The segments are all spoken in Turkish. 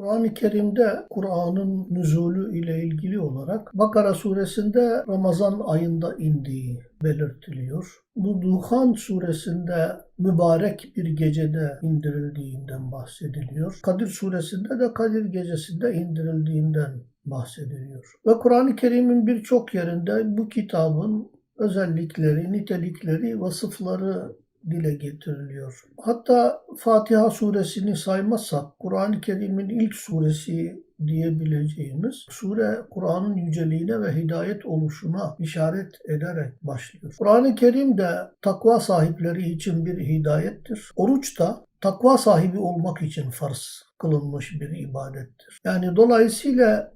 Kur'an-ı Kerim'de Kur'an'ın nüzulü ile ilgili olarak Bakara suresinde Ramazan ayında indiği belirtiliyor. Bu Duhan suresinde mübarek bir gecede indirildiğinden bahsediliyor. Kadir suresinde de Kadir gecesinde indirildiğinden bahsediliyor. Ve Kur'an-ı Kerim'in birçok yerinde bu kitabın özellikleri, nitelikleri, vasıfları dile getiriliyor. Hatta Fatiha suresini saymazsak Kur'an-ı Kerim'in ilk suresi diyebileceğimiz sure Kur'an'ın yüceliğine ve hidayet oluşuna işaret ederek başlıyor. Kur'an-ı Kerim de takva sahipleri için bir hidayettir. Oruç da takva sahibi olmak için farz kılınmış bir ibadettir. Yani dolayısıyla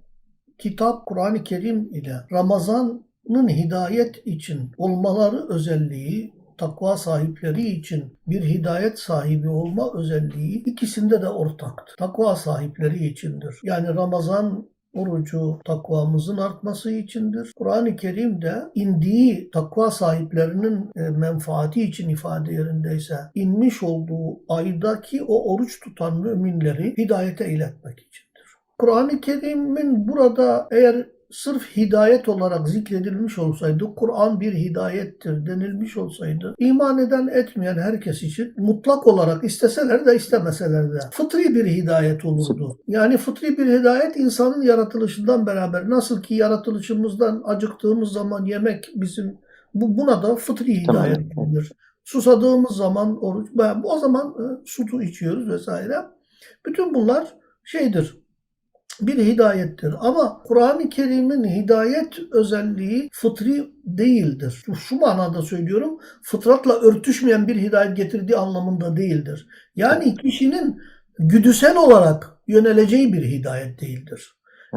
kitap Kur'an-ı Kerim ile Ramazan'ın hidayet için olmaları özelliği takva sahipleri için bir hidayet sahibi olma özelliği ikisinde de ortaktır. Takva sahipleri içindir. Yani Ramazan orucu takvamızın artması içindir. Kur'an-ı Kerim de indiği takva sahiplerinin e, menfaati için ifade yerindeyse inmiş olduğu aydaki o oruç tutan müminleri hidayete iletmek içindir. Kur'an-ı Kerim'in burada eğer sırf hidayet olarak zikredilmiş olsaydı, Kur'an bir hidayettir denilmiş olsaydı, iman eden etmeyen herkes için mutlak olarak isteseler de istemeseler de fıtri bir hidayet olurdu. Yani fıtri bir hidayet insanın yaratılışından beraber nasıl ki yaratılışımızdan acıktığımız zaman yemek bizim bu buna da fıtri hidayet denir. Susadığımız zaman oruç, o zaman e, su içiyoruz vesaire. Bütün bunlar şeydir, bir hidayettir. Ama Kur'an-ı Kerim'in hidayet özelliği fıtri değildir. Şu, manada söylüyorum, fıtratla örtüşmeyen bir hidayet getirdiği anlamında değildir. Yani kişinin güdüsel olarak yöneleceği bir hidayet değildir.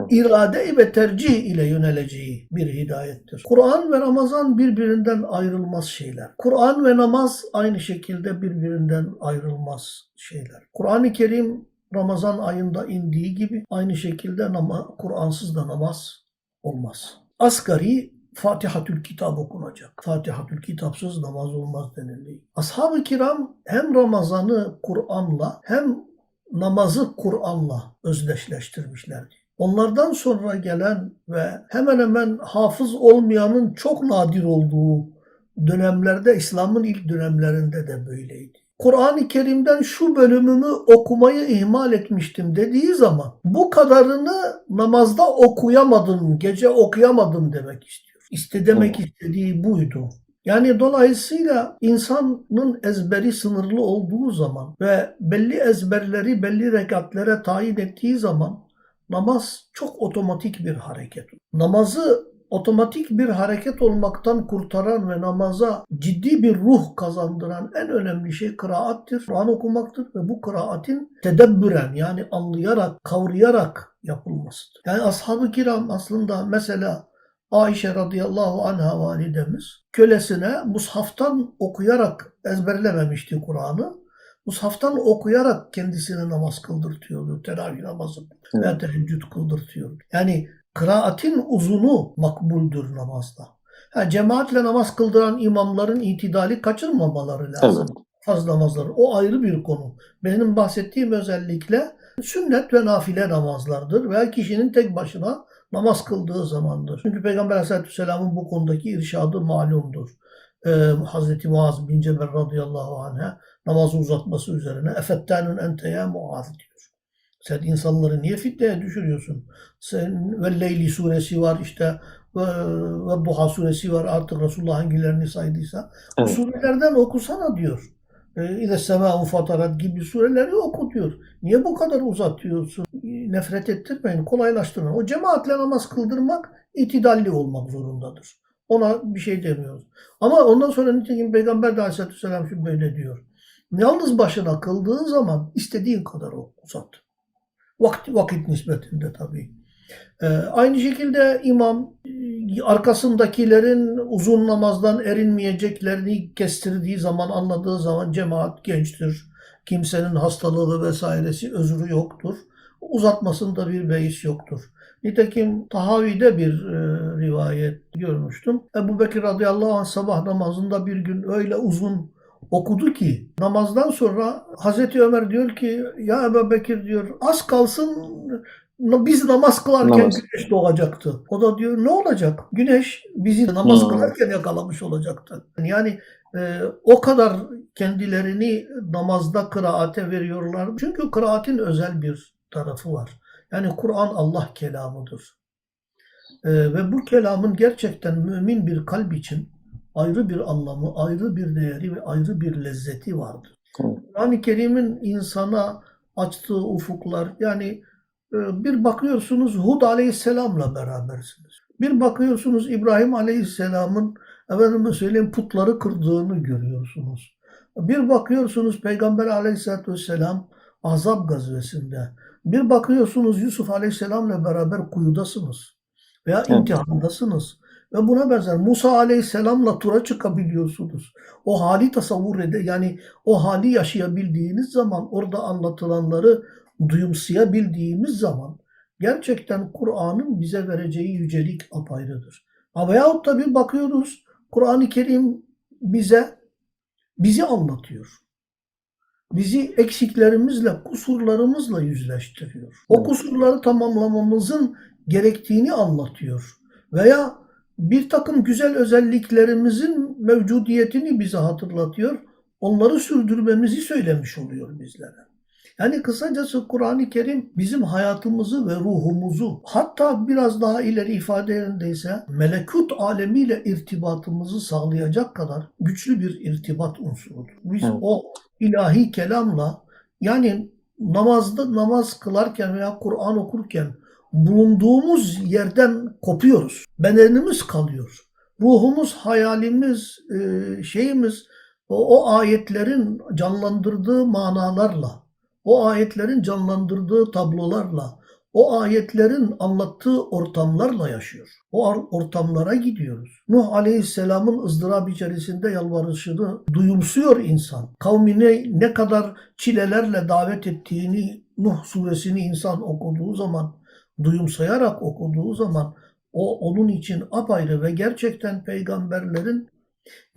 İrade ve tercih ile yöneleceği bir hidayettir. Kur'an ve Ramazan birbirinden ayrılmaz şeyler. Kur'an ve namaz aynı şekilde birbirinden ayrılmaz şeyler. Kur'an-ı Kerim Ramazan ayında indiği gibi aynı şekilde nama, Kur'ansız da namaz olmaz. Asgari Fatihatül Kitab okunacak. Fatihatül Kitapsız namaz olmaz denildi. Ashab-ı kiram hem Ramazan'ı Kur'an'la hem namazı Kur'an'la özdeşleştirmişlerdi. Onlardan sonra gelen ve hemen hemen hafız olmayanın çok nadir olduğu dönemlerde İslam'ın ilk dönemlerinde de böyleydi. Kur'an-ı Kerim'den şu bölümümü okumayı ihmal etmiştim dediği zaman bu kadarını namazda okuyamadım, gece okuyamadım demek istiyor. İste demek istediği buydu. Yani dolayısıyla insanın ezberi sınırlı olduğu zaman ve belli ezberleri belli rekatlere tayin ettiği zaman namaz çok otomatik bir hareket. Namazı otomatik bir hareket olmaktan kurtaran ve namaza ciddi bir ruh kazandıran en önemli şey kıraattir. Kur'an okumaktır ve bu kıraatin tedebbüren yani anlayarak, kavrayarak yapılmasıdır. Yani ashab-ı kiram aslında mesela Ayşe radıyallahu anha validemiz kölesine mushaftan okuyarak ezberlememişti Kur'an'ı. Mushaftan okuyarak kendisine namaz kıldırtıyordu. Teravih namazı veya teheccüd kıldırtıyordu. Yani kıraatin uzunu makbuldür namazda. Ha, cemaatle namaz kıldıran imamların itidali kaçırmamaları lazım. Evet. Farz namazları. O ayrı bir konu. Benim bahsettiğim özellikle sünnet ve nafile namazlardır veya kişinin tek başına namaz kıldığı zamandır. Çünkü Peygamber Aleyhisselatü Vesselam'ın bu konudaki irşadı malumdur. Ee, Hazreti Muaz bin Cebel radıyallahu anh'a namazı uzatması üzerine efettanun ente ya Muaz diyor. Sen insanları niye fitneye düşürüyorsun? Sen ve Leyli suresi var işte ve, ve Duha suresi var artık Resulullah hangilerini saydıysa. Evet. surelerden okusana diyor. Ee, İde semâ'u fatarat gibi sureleri oku diyor. Niye bu kadar uzatıyorsun? Ee, Nefret ettirmeyin, kolaylaştırın. O cemaatle namaz kıldırmak itidalli olmak zorundadır. Ona bir şey demiyoruz. Ama ondan sonra nitekim Peygamber de Aleyhisselatü Vesselam şu böyle diyor. Yalnız başına kıldığın zaman istediğin kadar o uzat. Vakit, vakit nispetinde tabii. Ee, aynı şekilde imam arkasındakilerin uzun namazdan erinmeyeceklerini kestirdiği zaman, anladığı zaman cemaat gençtir. Kimsenin hastalığı vesairesi özrü yoktur. Uzatmasında bir beis yoktur. Nitekim Tahavi'de bir e, rivayet görmüştüm. Ebu Bekir radıyallahu anh sabah namazında bir gün öyle uzun okudu ki namazdan sonra Hazreti Ömer diyor ki ya Ebu Bekir diyor az kalsın biz namaz kılarken Namaz. güneş doğacaktı. O da diyor ne olacak? Güneş bizi namaz Hmm. kılarken yakalamış olacaktı. Yani e, o kadar kendilerini namazda kıraate veriyorlar. Çünkü kıraatin özel bir tarafı var. Yani Kur'an Allah kelamıdır. E, ve bu kelamın gerçekten mümin bir kalp için ayrı bir anlamı, ayrı bir değeri ve ayrı bir lezzeti vardır. Kur'an-ı Kerim'in insana açtığı ufuklar yani e, bir bakıyorsunuz Hud Aleyhisselam'la berabersiniz. Bir bakıyorsunuz İbrahim Aleyhisselam'ın efendime söyleyeyim putları kırdığını görüyorsunuz. Bir bakıyorsunuz Peygamber Aleyhisselatü Vesselam Azap gazvesinde. Bir bakıyorsunuz Yusuf Aleyhisselam'la beraber kuyudasınız veya imtihandasınız. Ve buna benzer Musa Aleyhisselam'la tura çıkabiliyorsunuz. O hali tasavvur ede yani o hali yaşayabildiğiniz zaman orada anlatılanları duyumsayabildiğimiz zaman gerçekten Kur'an'ın bize vereceği yücelik apayrıdır. Ha veyahut da bir bakıyoruz Kur'an-ı Kerim bize bizi anlatıyor. Bizi eksiklerimizle, kusurlarımızla yüzleştiriyor. O kusurları tamamlamamızın gerektiğini anlatıyor. Veya bir takım güzel özelliklerimizin mevcudiyetini bize hatırlatıyor. Onları sürdürmemizi söylemiş oluyor bizlere. Yani kısacası Kur'an-ı Kerim bizim hayatımızı ve ruhumuzu hatta biraz daha ileri ifade yerindeyse melekut alemiyle irtibatımızı sağlayacak kadar güçlü bir irtibat unsurudur. Biz Evet. o ilahi kelamla yani namazda namaz kılarken veya Kur'an okurken bulunduğumuz yerden kopuyoruz. Bedenimiz kalıyor. Ruhumuz, hayalimiz, e, şeyimiz o, o ayetlerin canlandırdığı manalarla, o ayetlerin canlandırdığı tablolarla, o ayetlerin anlattığı ortamlarla yaşıyor. O ar- ortamlara gidiyoruz. Nuh Aleyhisselam'ın ızdırap içerisinde yalvarışını duyumsuyor insan. Kavmine ne kadar çilelerle davet ettiğini Nuh suresini insan okuduğu zaman, duyumsayarak okuduğu zaman o onun için apayrı ve gerçekten peygamberlerin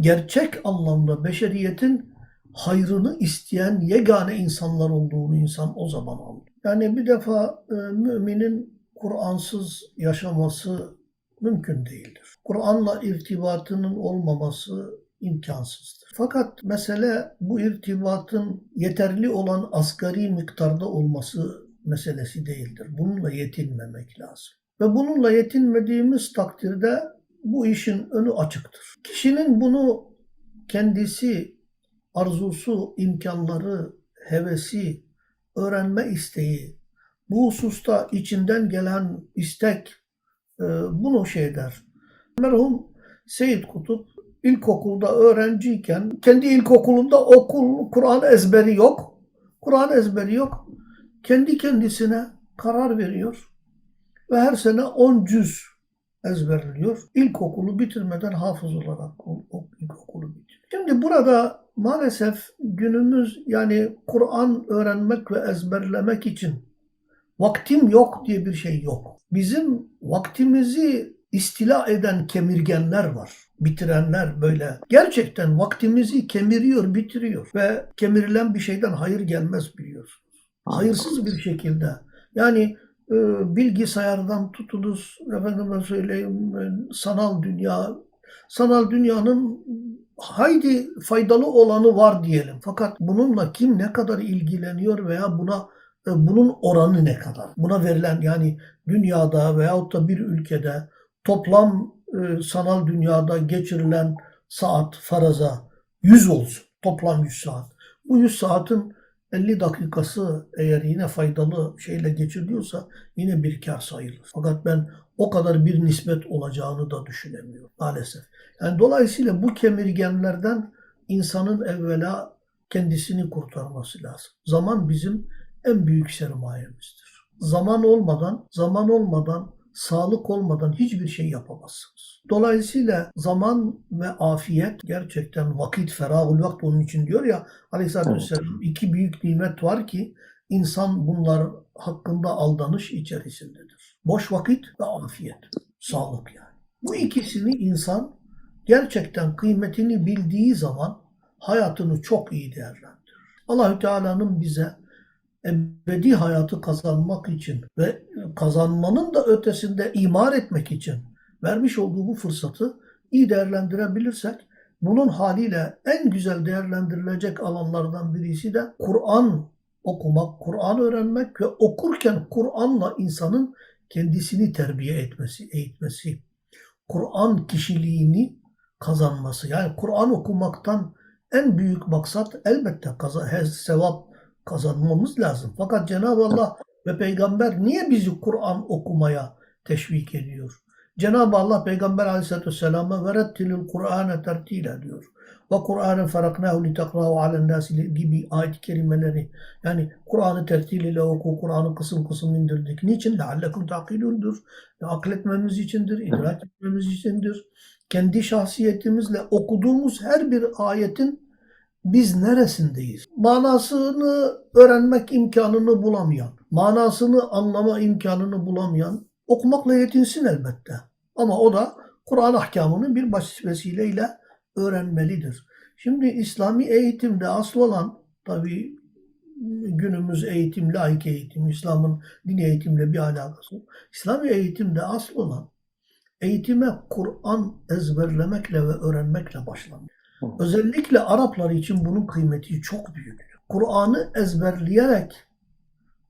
gerçek anlamda beşeriyetin hayrını isteyen yegane insanlar olduğunu insan o zaman anlıyor. Yani bir defa e, müminin Kur'ansız yaşaması mümkün değildir. Kur'an'la irtibatının olmaması imkansızdır. Fakat mesele bu irtibatın yeterli olan asgari miktarda olması meselesi değildir. Bununla yetinmemek lazım. Ve bununla yetinmediğimiz takdirde bu işin önü açıktır. Kişinin bunu kendisi arzusu, imkanları, hevesi, öğrenme isteği, bu hususta içinden gelen istek e, bunu şey der. Merhum Seyyid Kutup ilkokulda öğrenciyken kendi ilkokulunda okul Kur'an ezberi yok. Kur'an ezberi yok. Kendi kendisine karar veriyor ve her sene 10 cüz ezberliyor. İlkokulu bitirmeden hafız olarak o, o ilkokulu bitiriyor. Şimdi burada maalesef günümüz yani Kur'an öğrenmek ve ezberlemek için vaktim yok diye bir şey yok. Bizim vaktimizi istila eden kemirgenler var. Bitirenler böyle. Gerçekten vaktimizi kemiriyor, bitiriyor. Ve kemirilen bir şeyden hayır gelmez biliyorsunuz. Hayırsız bir şekilde. Yani e, bilgisayardan tutunuz, efendime söyleyeyim, e, sanal dünya, sanal dünyanın haydi faydalı olanı var diyelim. Fakat bununla kim ne kadar ilgileniyor veya buna e, bunun oranı ne kadar? Buna verilen yani dünyada veyahut da bir ülkede toplam e, sanal dünyada geçirilen saat faraza 100 olsun. Toplam 100 saat. Bu 100 saatin 50 dakikası eğer yine faydalı şeyle geçiriliyorsa yine bir kar sayılır. Fakat ben o kadar bir nispet olacağını da düşünemiyorum maalesef. Yani dolayısıyla bu kemirgenlerden insanın evvela kendisini kurtarması lazım. Zaman bizim en büyük sermayemizdir. Zaman olmadan, zaman olmadan, sağlık olmadan hiçbir şey yapamazsınız. Dolayısıyla zaman ve afiyet gerçekten vakit, ferahul vakt onun için diyor ya Aleyhisselatü Evet. Vesselam iki büyük nimet var ki insan bunlar hakkında aldanış içerisindedir. Boş vakit ve afiyet, sağlık yani. Bu ikisini insan gerçekten kıymetini bildiği zaman hayatını çok iyi değerlendirir. Allahü Teala'nın bize ebedi hayatı kazanmak için ve kazanmanın da ötesinde imar etmek için vermiş olduğu bu fırsatı iyi değerlendirebilirsek bunun haliyle en güzel değerlendirilecek alanlardan birisi de Kur'an okumak, Kur'an öğrenmek ve okurken Kur'an'la insanın kendisini terbiye etmesi, eğitmesi, Kur'an kişiliğini kazanması. Yani Kur'an okumaktan en büyük maksat elbette kaza- sevap kazanmamız lazım. Fakat Cenab-ı Allah ve peygamber niye bizi Kur'an okumaya teşvik ediyor? Cenab-ı Allah Peygamber Aleyhisselatü Vesselam'a verettilil Kur'an'e tertile diyor. Ve Kur'an'ın feraknahu li alen nasi gibi ayet-i kerimeleri. Yani Kur'an'ı tertil ile oku, Kur'an'ı kısım kısım indirdik. Niçin? Leallekum takilundur. Akletmemiz içindir, idrak etmemiz içindir. Kendi şahsiyetimizle okuduğumuz her bir ayetin biz neresindeyiz? Manasını öğrenmek imkanını bulamayan, manasını anlama imkanını bulamayan okumakla yetinsin elbette. Ama o da Kur'an ahkamını bir basit vesileyle öğrenmelidir. Şimdi İslami eğitimde asıl olan tabi günümüz eğitim, laik eğitim, İslam'ın din eğitimle bir alakası. yok. İslami eğitimde asıl olan eğitime Kur'an ezberlemekle ve öğrenmekle başlamak. Özellikle Araplar için bunun kıymeti çok büyük. Kur'an'ı ezberleyerek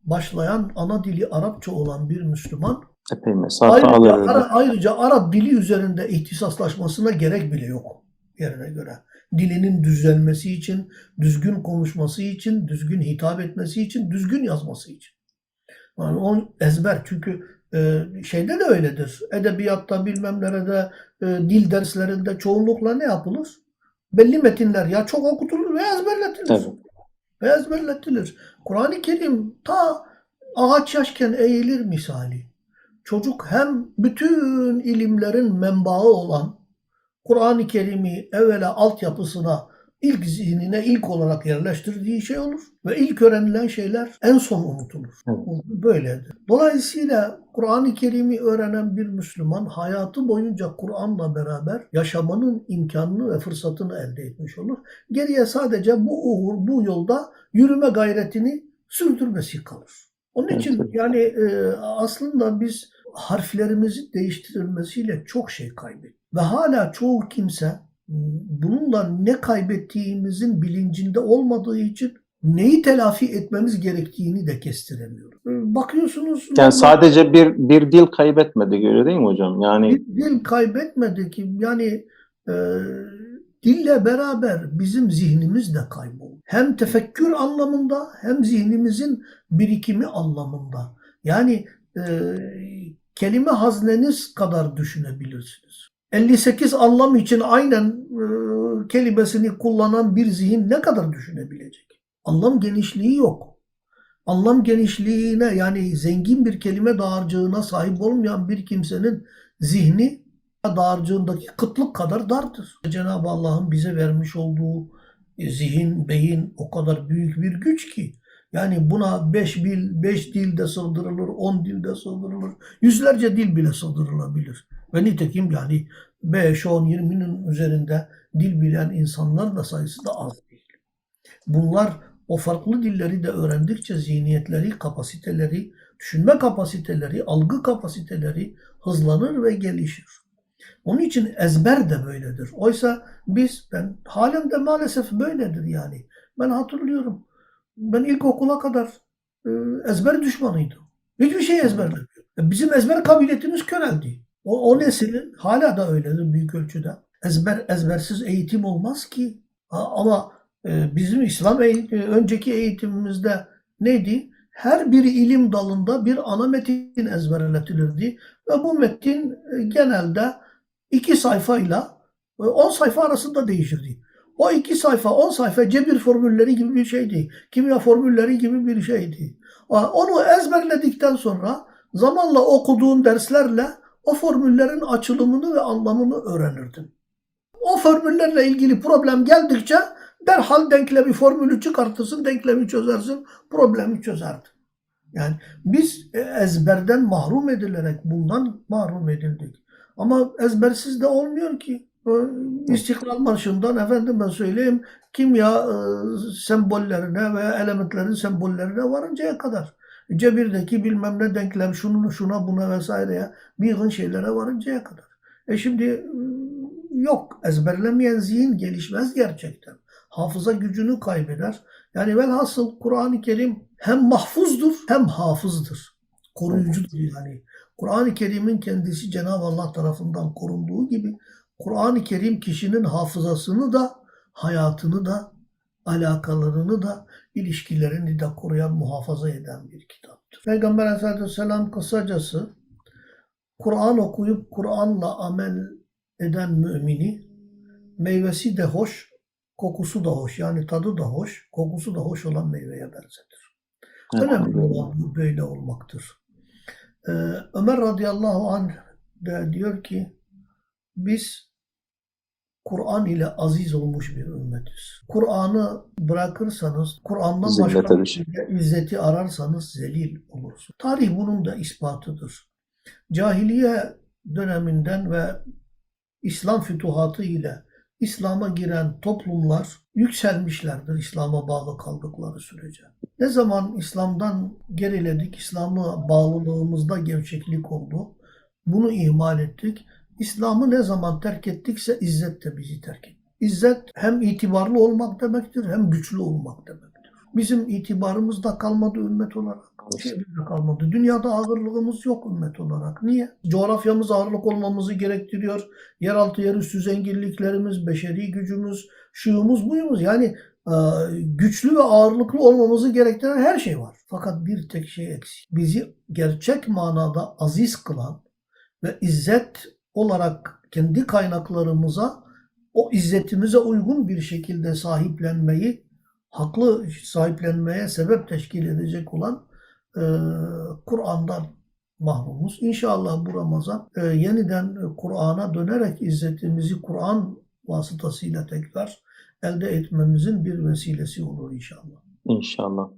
başlayan ana dili Arapça olan bir Müslüman Epey mesafe ayrıca. Ara- ayrıca Arap dili üzerinde ihtisaslaşmasına gerek bile yok yerine göre. Dilinin düzelmesi için, düzgün konuşması için, düzgün hitap etmesi için, düzgün yazması için. Yani o ezber çünkü e, şeyde de öyledir. Edebiyatta bilmem nerede e, dil derslerinde çoğunlukla ne yapılır? Belli metinler ya çok okutulur ve ezberletilir. Tabii. Ve ezberletilir. Kur'an-ı Kerim ta ağaç yaşken eğilir misali. Çocuk hem bütün ilimlerin menbaı olan Kur'an-ı Kerim'i evvela altyapısına ilk zihnine ilk olarak yerleştirdiği şey olur. Ve ilk öğrenilen şeyler en son unutulur. Evet. Böyledir. Dolayısıyla Kur'an-ı Kerim'i öğrenen bir Müslüman hayatı boyunca Kur'an'la beraber yaşamanın imkanını ve fırsatını elde etmiş olur. Geriye sadece bu uğur, bu yolda yürüme gayretini sürdürmesi kalır. Onun için yani e, aslında biz harflerimizin değiştirilmesiyle çok şey kaybettik. Ve hala çoğu kimse bununla ne kaybettiğimizin bilincinde olmadığı için neyi telafi etmemiz gerektiğini de kestiremiyor. E, Bakıyorsunuz Yani sadece bir bir dil kaybetmedi öyle değil mi hocam? Yani bir dil kaybetmedi ki yani e, dille beraber bizim zihnimiz de kayboldu. Hem tefekkür anlamında hem zihnimizin birikimi anlamında. Yani e, kelime hazneniz kadar düşünebilirsiniz. 58 anlam için aynen e, kelimesini kullanan bir zihin ne kadar düşünebilecek? Anlam genişliği yok. Anlam genişliğine yani zengin bir kelime dağarcığına sahip olmayan bir kimsenin zihni dağarcığındaki kıtlık kadar dardır. Cenab-ı Allah'ın bize vermiş olduğu e, zihin, beyin o kadar büyük bir güç ki. Yani buna beş, bil, beş dilde sığdırılır, on dilde sığdırılır, yüzlerce dil bile sığdırılabilir. Ve nitekim yani 5, 10, 20'nin üzerinde dil bilen insanlar da sayısı da az değil. Bunlar o farklı dilleri de öğrendikçe zihniyetleri, kapasiteleri, düşünme kapasiteleri, algı kapasiteleri hızlanır ve gelişir. Onun için ezber de böyledir. Oysa biz, ben halen de maalesef böyledir yani. Ben hatırlıyorum. Ben ilkokula kadar e, ezber düşmanıydım. Hiçbir şey ezberlemiyorum. Bizim ezber kabiliyetimiz köreldi. O, o neslin hala da öyledir büyük ölçüde. Ezber ezbersiz eğitim olmaz ki. Ama e, bizim İslam eğit- e, önceki eğitimimizde neydi? Her bir ilim dalında bir ana metin ezberletilirdi ve bu metin e, genelde iki sayfayla e, 10 sayfa arasında değişirdi. O iki sayfa, 10 sayfa cebir formülleri gibi bir şeydi. Kimya formülleri gibi bir şeydi. Onu ezberledikten sonra zamanla okuduğun derslerle o formüllerin açılımını ve anlamını öğrenirdin. O formüllerle ilgili problem geldikçe derhal denklemi formülü çıkartırsın, denklemi çözersin, problemi çözerdin. Yani biz e, ezberden mahrum edilerek bundan mahrum edildik. Ama ezbersiz de olmuyor ki. İstiklal Marşı'ndan efendim ben söyleyeyim kimya e, sembollerine veya elementlerin sembollerine varıncaya kadar. Cebirdeki bilmem ne denklem şunun şuna buna vesaireye bir yığın şeylere varıncaya kadar. E şimdi e, yok ezberlemeyen zihin gelişmez gerçekten. Hafıza gücünü kaybeder. Yani velhasıl Kur'an-ı Kerim hem mahfuzdur hem hafızdır. Koruyucudur yani. Kur'an-ı Kerim'in kendisi Cenab-ı Allah tarafından korunduğu gibi Kur'an-ı Kerim kişinin hafızasını da hayatını da alakalarını da ilişkilerini de koruyan, muhafaza eden bir kitaptır. Peygamber Aleyhisselatü Vesselam kısacası Kur'an okuyup Kur'an'la amel eden mümini meyvesi de hoş, kokusu da hoş. Yani tadı da hoş, kokusu da hoş olan meyveye benzetir. Önemli olan bu böyle olmaktır. Ee, Ömer radıyallahu anh de diyor ki biz Kur'an ile aziz olmuş bir ümmetiz. Kur'an'ı bırakırsanız, Kur'an'dan başka bir şeyde izzeti ararsanız zelil olursunuz. Tarih bunun da ispatıdır. Cahiliye döneminden ve İslam fütuhatı ile İslam'a giren toplumlar yükselmişlerdir İslam'a bağlı kaldıkları sürece. Ne zaman İslam'dan geriledik, İslam'a bağlılığımızda gevşeklik oldu, bunu ihmal ettik. İslam'ı ne zaman terk ettikse izzet de bizi terk etti. İzzet hem itibarlı olmak demektir hem güçlü olmak demektir. Bizim itibarımız da kalmadı ümmet olarak. Şeyimiz de kalmadı. Dünyada ağırlığımız yok ümmet olarak. Niye? Coğrafyamız ağırlık olmamızı gerektiriyor. Yeraltı yerüstü zenginliklerimiz, beşeri gücümüz, şuyumuz buyumuz. Yani e, güçlü ve ağırlıklı olmamızı gerektiren her şey var. Fakat bir tek şey eksik. Bizi gerçek manada aziz kılan ve izzet olarak kendi kaynaklarımıza o izzetimize uygun bir şekilde sahiplenmeyi, haklı sahiplenmeye sebep teşkil edecek olan e, Kur'an'dan mahrumuz. İnşallah bu Ramazan e, yeniden Kur'an'a dönerek izzetimizi Kur'an vasıtasıyla tekrar elde etmemizin bir vesilesi olur inşallah. İnşallah.